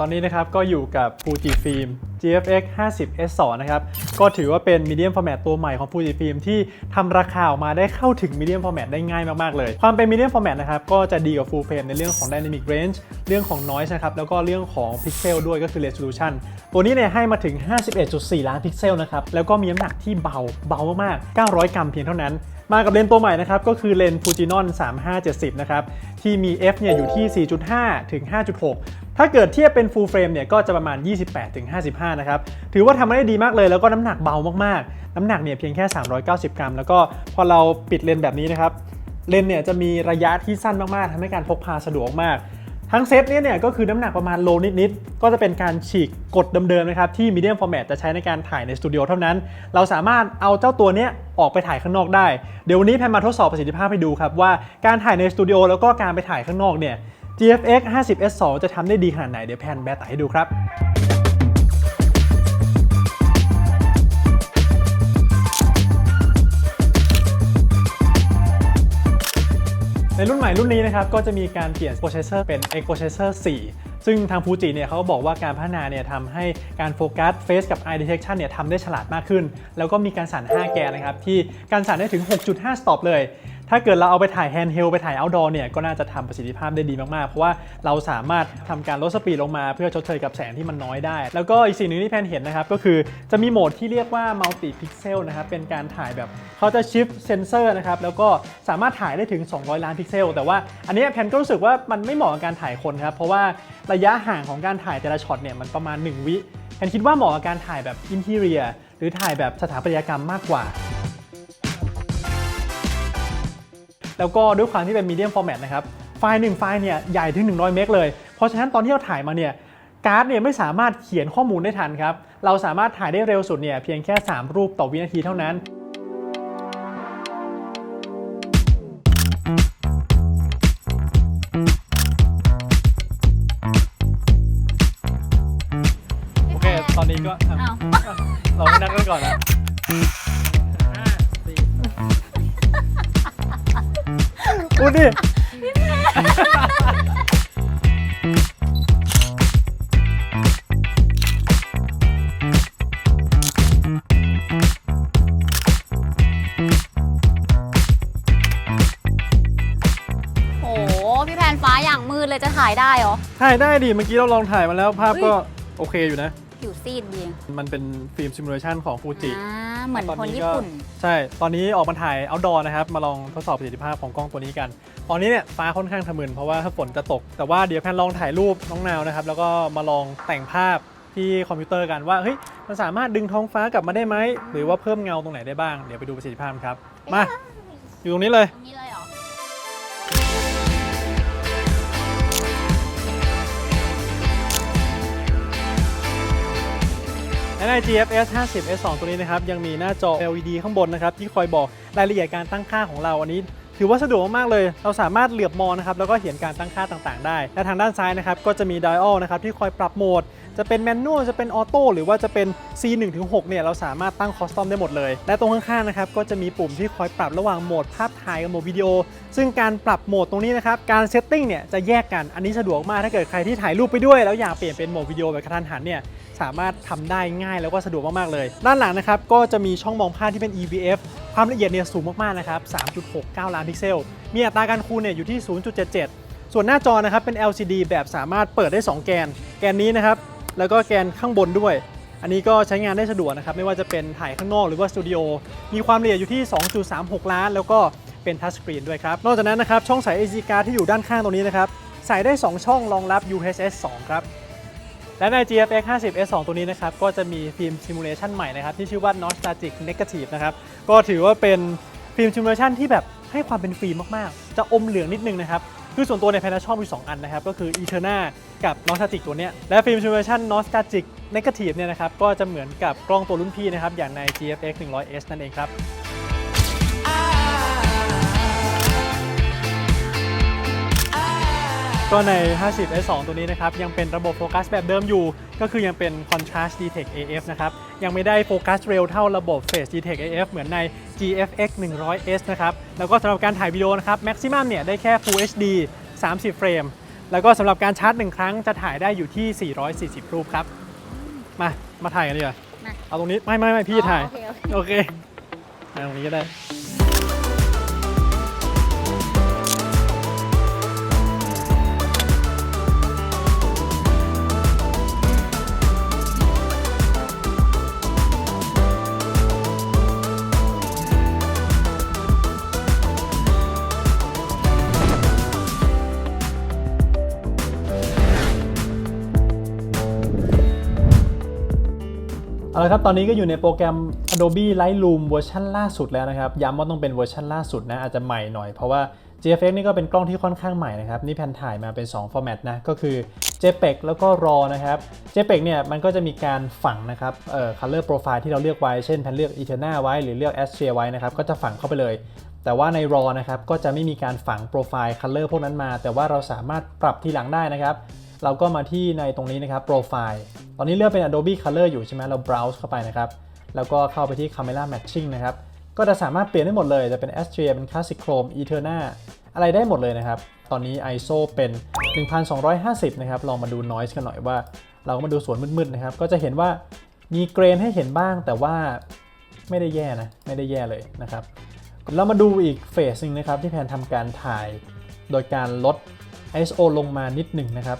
ตอนนี้นะครับก็อยู่กับ Fujifilm GFX 50 S2 นะครับ ก็ถือว่าเป็น medium format ตัวใหม่ของ Fujifilm ที่ทำราคาออกมาได้เข้าถึง medium format ได้ง่ายมาก ๆ เลย ความเป็น medium format นะครับ ก็จะดีกว่า full frame ในเรื่องของ dynamic range เรื่องของ noise นะครับ แล้วก็เรื่องของ pixel ด้วยก็คือ resolution ตัวนี้เนี่ยให้มาถึง 51.4 ล้านพิกเซลนะครับ แล้วก็มีน้ำหนักที่เบาเบามากๆ 900 กรัมเพียงเท่านั้น มากับเลนส์ตัวใหม่นะครับ ก็คือเลนส์ Fujinon 3570 นะครับ ที่มี f เนี่ยอยู่ที่ 4.5 ถึง 5.6 ถ้าเกิดเทียบเป็น full frame เนี่ยก็จะประมาณ 28 ถึง 55 นะครับ ถือว่าทำมาได้ดีมากเลยแล้วก็น้ำหนักเบามากๆ น้ำหนักเนี่ยเพียงแค่ 390 กรัม แล้วก็พอเราปิดเลนส์แบบนี้นะครับเลนส์เนี่ยจะมีระยะที่สั้นมากๆทำให้การพกพาสะดวกมาก ทั้งเซตเนี้เนี่ยก็คือน้ำหนักประมาณโลนิดๆ ก็จะเป็นการฉีกกฎเดิมๆนะครับที่ medium format จะใช้ในการถ่ายในสตูดิโอเท่านั้น เราสามารถเอาเจ้าตัวเนี้ยออกไปถ่ายข้างนอกได้ เดี๋ยววันนี้แพนมาทดสอบประสิทธิภาพให้ดูครับว่าการถ่ายในสตูดิโอแล้วก็การไปถ่ายข้างนอกเนี่ย GFX 50S2 จะทำได้ดีขนาดไหนเดี๋ยวแพนแบตให้ดูครับ ในรุ่นใหม่รุ่นนี้นะครับก็จะมีการเปลี่ยนโปรเซสเซอร์เป็น X processor 4 ซึ่งทางฟูจิเนี่ยเขาบอกว่าการพัฒนาเนี่ยทำให้การโฟกัสเฟสกับ eye detection เนี่ยทำได้ฉลาดมากขึ้น แล้วก็มีการสั่น 5 แกนนะครับที่การสั่นได้ถึง 6.5 stop เลย ถ้าเกิดเราเอาไปถ่าย handheld ไปถ่าย outdoor เนี่ยก็น่าจะทำประสิทธิภาพได้ดีมากๆ เพราะว่าเราสามารถทำการลดสปีดลงมาเพื่อชดเชยกับแสงที่มันน้อยได้ แล้วก็อีกสิ่งหนึ่งที่แพนเห็นนะครับ ก็คือจะมีโหมดที่เรียกว่า multi pixel นะครับ เป็นการถ่ายแบบเขาจะ shift sensor นะครับ แล้วก็สามารถถ่ายได้ถึง 200 ล้านพิกเซล แต่ว่าอันนี้แพนก็รู้สึกว่ามันไม่เหมาะกับการถ่ายคนครับ เพราะว่าระยะห่างของการถ่ายแต่ละช็อตเนี่ยมันประมาณ 1 วิแพนคิดว่าเหมาะกับการถ่ายแบบ interior หรือถ่ายแบบสถาปัตยกรรมมากกว่า แล้วก็ด้วยความที่เป็น medium format นะครับไฟล์หนึ่งไฟล์เนี่ยใหญ่ถึง 100 เมกเลย เพราะฉะนั้นตอนที่เราถ่ายมาเนี่ยการ์ดเนี่ยไม่สามารถเขียนข้อมูลได้ทันครับ เราสามารถถ่ายได้เร็วสุดเนี่ยเพียงแค่ 3 รูปต่อวินาทีเท่านั้น โอเค ตอนนี้ก็อะอ้าวเราไม่นัดกันก่อนนะ พูดดิโอ้โหพี่แพนฟ้าอย่างมืดเลยจะถ่ายได้เหรอ ถ่ายได้ดิ เมื่อกี้เราลองถ่ายมาแล้วภาพก็เฮ้ยโอเคอยู่นะ ผิวซีดดีมันเป็นฟิล์มซิมูเลชันของฟูจิอ่าเหมือนตอนคนนี้ญี่ก็ปุ่น ใช่ ตอนนี้ออกมาถ่าย outdoor นะครับ มาลองทดสอบประสิทธิภาพของกล้องตัวนี้กัน ตอนนี้เนี่ยฟ้าค่อนข้างทะมึนเพราะว่าถ้าฝนจะตก แต่ว่าเดี๋ยวแพนลองถ่ายรูปน้องนาวนะครับ แล้วก็มาลองแต่งภาพที่คอมพิวเตอร์กันว่าเฮ้ยมันสามารถดึงท้องฟ้ากลับมาได้ไหมหรือว่าเพิ่มเงาตรงไหนได้บ้างเดี๋ยวไปดูประสิทธิภาพกันครับมาอยู่ตรงนี้เลย ตรงนี้เลย และใน GFS 50 S2 ตัวนี้นะครับ ยังมีหน้าจอ LED ข้างบนนะครับ ที่คอยบอกรายละเอียดการตั้งค่าของเราอันนี้ ถือว่าสะดวกมากเลย เราสามารถเหลือบมองนะครับ แล้วก็เห็นการตั้งค่าต่างๆ ได้ และทางด้านซ้ายนะครับ ก็จะมีไดออลนะครับ ที่คอยปรับโหมด จะเป็นแมนนวลจะเป็นออโต้หรือว่าจะเป็น C1 ถึง6เนี่ยเราสามารถตั้งคอสตอมได้หมดเลย และตรงข้างๆนะครับก็จะมีปุ่มที่คอยปรับระหว่างโหมดภาพถ่ายกับโหมดวิดีโอ ซึ่งการปรับโหมดตรงนี้นะครับการเซตติ้งเนี่ยจะแยกกันอันนี้สะดวกมากถ้าเกิดใครที่ถ่ายรูปไปด้วย แล้วอยากเปลี่ยนเป็นโหมดวิดีโอแบบกระทันหันเนี่ยสามารถทำได้ง่ายแล้วก็สะดวกมากๆเลย ด้านหลังนะครับก็จะมีช่องมองภาพที่เป็น EVF ความละเอียดเนี่ยสูงมากๆนะครับ 3.69 ล้านพิกเซล มีอัตราการคูณเนี่ยอยู่ที่ 0.77 ส่วนหน้าจอนะครับเป็น LCD แบบสามารถเปิดได้ 2 แกน แกนนี้นะครับ แล้วก็แกนข้างบนด้วย อันนี้ก็ใช้งานได้สะดวกนะครับ ไม่ว่าจะเป็นถ่ายข้างนอกหรือว่าสตูดิโอ มีความละเอียดอยู่ที่ 2.36 ล้าน แล้วก็เป็นทัชสกรีนด้วยครับ นอกจากนั้นนะครับ ช่องสาย SD card ที่อยู่ด้านข้างตรงนี้นะครับ ใส่ได้ 2 ช่องรองรับ UHS 2 ครับ และใน GFX 50 S2 ตัวนี้นะครับ ก็จะมีฟิล์มซิมูเลชันใหม่นะครับ ที่ชื่อว่า Nostalgic Negative นะครับ ก็ถือว่าเป็นฟิล์มซิมูเลชันที่แบบให้ความเป็นฟิล์มมากๆ จะอมเหลืองนิดนึงนะครับ คือส่วนตัวในแพนชอบอยู่2อันนะครับ ก็คือ Eterna กับ Nostalgic ตัวเนี้ย และฟิล์มซิมูเมชัน Nostalgic Negative เนี่ยนะครับ ก็จะเหมือนกับกล้องตัวรุ่นพี่นะครับ อย่างใน GFX 100S นั่นเองครับ ก็ใน 50 S2 ตัวนี้นะครับ ยังเป็นระบบโฟกัสแบบเดิมอยู่ ก็คือยังเป็น Contrast Detect AF นะครับ ยังไม่ได้โฟกัสเร็วเท่าระบบ Phase Detect AF เหมือนใน GFX 100S นะครับ แล้วก็สำหรับการถ่ายวิดีโอนะครับ Maximum เนี่ยได้แค่ Full HD 30 เฟรม แล้วก็สำหรับการชาร์จหนึ่งครั้งจะถ่ายได้อยู่ที่ 440 รูปครับ มา มาถ่ายกันดีกว่ามาเอาตรงนี้ ไม่ไม่ไม่พี่จะถ่ายอ๋อโอเคโอเคโอเคเอาตรงนี้ก็ได้ ละครับ ตอนนี้ก็อยู่ในโปรแกรม Adobe Lightroom เวอร์ชันล่าสุดแล้วนะครับ ย้ำว่าต้องเป็นเวอร์ชันล่าสุดนะ อาจจะใหม่หน่อย เพราะว่า GFX นี่ก็เป็นกล้องที่ค่อนข้างใหม่นะครับ นี่แผ่นถ่ายมาเป็น 2 ฟอร์แมตนะ ก็คือ JPEG แล้วก็ RAW นะครับ JPEG เนี่ยมันก็จะมีการฝังนะครับ เอ่อ color profile ที่เราเลือกไว้ เช่นแผ่นเลือก Eterna ไว้ หรือเลือก Astria ไว้นะครับ ก็จะฝังเข้าไปเลย แต่ว่าใน RAW นะครับ ก็จะไม่มีการฝังโปรไฟล์ color พวกนั้นมา แต่ว่าเราสามารถปรับทีหลังได้นะครับ เราก็มาที่ในตรงนี้นะครับ Profile ตอนนี้เลือกเป็น Adobe Color อยู่ใช่ไหมเรา browse เข้าไปนะครับแล้วก็เข้าไปที่ Camera Matching นะครับก็จะสามารถเปลี่ยนได้หมดเลย จะเป็น Astria เป็น Classic Chrome Eterna อะไรได้หมดเลยนะครับ ตอนนี้ ISO เป็น 1250 นะครับ ลองมาดู Noise กันหน่อยว่า เราก็มาดูสวนมืดๆนะครับ ก็จะเห็นว่ามีเกรนให้เห็นบ้าง แต่ว่าไม่ได้แย่นะ ไม่ได้แย่เลยนะครับ เรามาดูอีกเฟสหนึงนะครับ ที่แพนทำการถ่าย โดยการลด ISO ลงมานิดหนึ่งนะครับ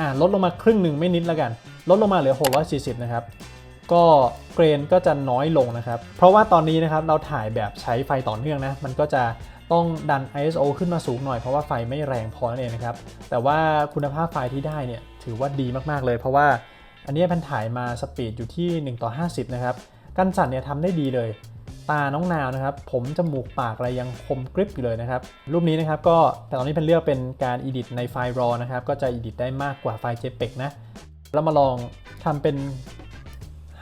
อ่าลดลงมาครึ่งหนึ่งไม่นิดแล้วกัน ลดลงมาเหลือ 640 นะครับ ก็เกรนก็จะน้อยลงนะครับ เพราะว่าตอนนี้นะครับเราถ่ายแบบใช้ไฟต่อเนื่องนะ มันก็จะต้องดัน ISO ขึ้นมาสูงหน่อยเพราะว่าไฟไม่แรงพอนั่นเองนะครับ แต่ว่าคุณภาพไฟที่ได้เนี่ยถือว่าดีมากๆเลย เพราะว่าอันนี้แพนถ่ายมาสปีดอยู่ที่ 1 ต่อ 50 นะครับ กันสั่นเนี่ยทำได้ดีเลย ตาน้องนาวนะครับ ผมจมูกปากอะไรยังคมกริบอยู่เลยนะครับ รูปนี้นะครับก็แต่ตอนนี้เป็นเลือกเป็นการ edit ในไฟล์ RAW นะครับ ก็จะ edit ได้มากกว่าไฟล์ JPEG นะแล้วมาลองทำเป็น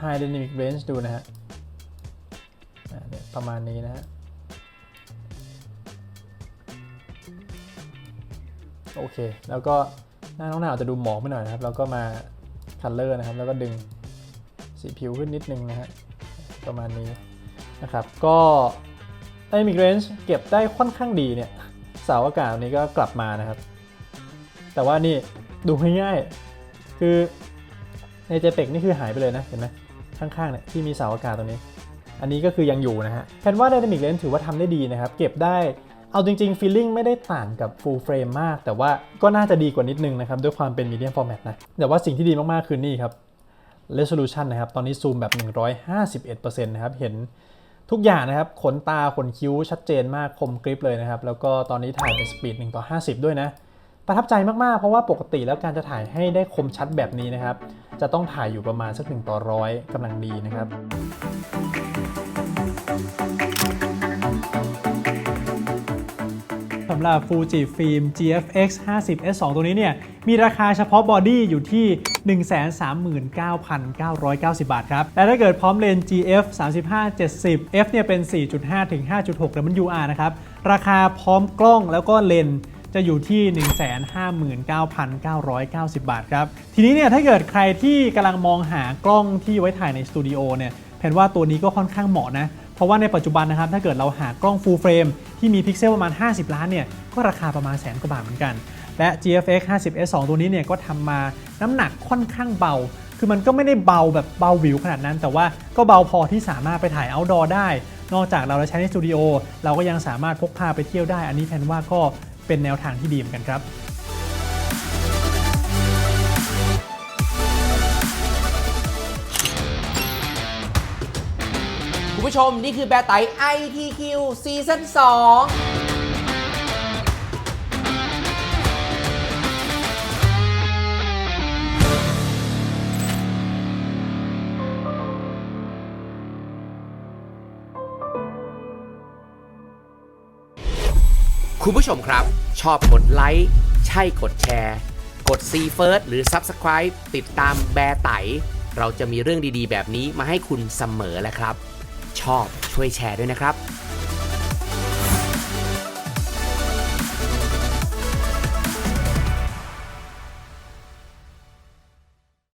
High Dynamic Range ดูนะฮะประมาณนี้นะฮะโอเค แล้วก็หน้าน้องนาวจะดูหมองไปหน่อยนะครับ แล้วก็มา Color นะครับ แล้วก็ดึงสีผิวขึ้นนิดนึงนะฮะ ประมาณนี้ นะครับ ก็ Dynamic Range เก็บได้ค่อนข้างดีเนี่ย เสาอากาศนี้ก็กลับมานะครับ แต่ว่านี่ดูง่ายๆคือใน JPEG นี่คือหายไปเลยนะ เห็นไหมข้างๆเนี่ยที่มีเสาอากาศตรงนี้ อันนี้ก็คือยังอยู่นะฮะแพนว่า Dynamic Range ถือว่าทำได้ดีนะครับ เก็บได้เอาจริงๆ feeling ไม่ได้ต่างกับ full frame มาก แต่ว่าก็น่าจะดีกว่านิดนึงนะครับ ด้วยความเป็น medium format นะ แต่ว่าสิ่งที่ดีมากๆ คือนี่ครับ resolution นะครับ ตอนนี้ซูมแบบ 151%นะครับ เห็น ทุกอย่างนะครับ ขนตาขนคิ้วชัดเจนมากคมกริบเลยนะครับ แล้วก็ตอนนี้ถ่ายเป็นสปีด1ต่อ50 ด้วยนะ ประทับใจมาก ๆ เพราะว่าปกติแล้วการจะถ่ายให้ได้คมชัดแบบนี้นะครับ จะต้องถ่ายอยู่ประมาณสัก1ต่อร้อยกำลังดีนะครับ สำหรับ Fuji Film GFX 50 S2 ตัวนี้เนี่ยมีราคาเฉพาะบอดี้อยู่ที่ 139,990 บาทครับ และถ้าเกิดพร้อมเลนส์ GF 35 70 F เนี่ยเป็น 4.5 ถึง 5.6 WR นะครับ ราคาพร้อมกล้องแล้วก็เลนส์จะอยู่ที่ 159,990 บาทครับ ทีนี้เนี่ยถ้าเกิดใครที่กำลังมองหากล้องที่ไว้ถ่ายในสตูดิโอเนี่ยแผนว่าตัวนี้ก็ค่อนข้างเหมาะนะ เพราะว่าในปัจจุบันนะครับถ้าเกิดเราหากล้อง full frame ที่มีพิกเซลประมาณ 50 ล้านเนี่ยก็ราคาประมาณแสนกว่าบาทเหมือนกัน และ GFX 50 S2 ตัวนี้เนี่ยก็ทำมาน้ำหนักค่อนข้างเบา คือมันก็ไม่ได้เบาแบบเบาวิวขนาดนั้น แต่ว่าก็เบาพอที่สามารถไปถ่าย outdoor ได้ นอกจากเราจะใช้ในสตูดิโอเราก็ยังสามารถพกพาไปเที่ยวได้ อันนี้แพนว่าก็เป็นแนวทางที่ดีเหมือนกันครับ ผู้ชมนี่คือแบร์ไต ITQ ซีซั่น2คุณผู้ชมครับ ชอบกดไลค์ใช่กดแชร์ กด See First หรือ Subscribe ติดตามแบร์ไต เราจะมีเรื่องดีๆ แบบนี้มาให้คุณเสมอแหละครับ ชอบช่วยแชร์ด้วยนะครับ